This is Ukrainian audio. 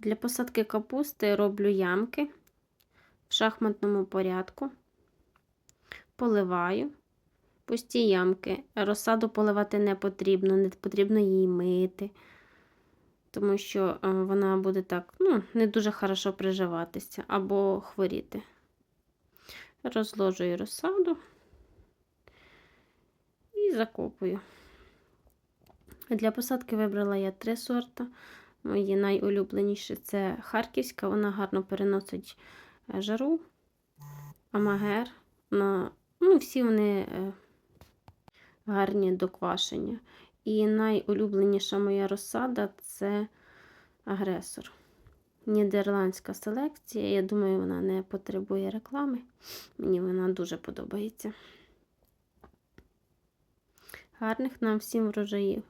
Для посадки капусти роблю ямки в шахматному порядку. Поливаю пусті ямки. Розсаду поливати не потрібно, не потрібно її мити, тому що е, вона буде так ну, не дуже хорошо приживатися або хворіти. Розложую розсаду і закопую. Для посадки вибрала я три сорта. Мої найулюбленіші це Харківська, вона гарно переносить е, жару, амагер. На, ну, всі вони е, гарні до квашення. І найулюбленіша моя розсада це агресор. Нідерландська селекція. Я думаю, вона не потребує реклами. Мені вона дуже подобається. Гарних нам всім врожаїв!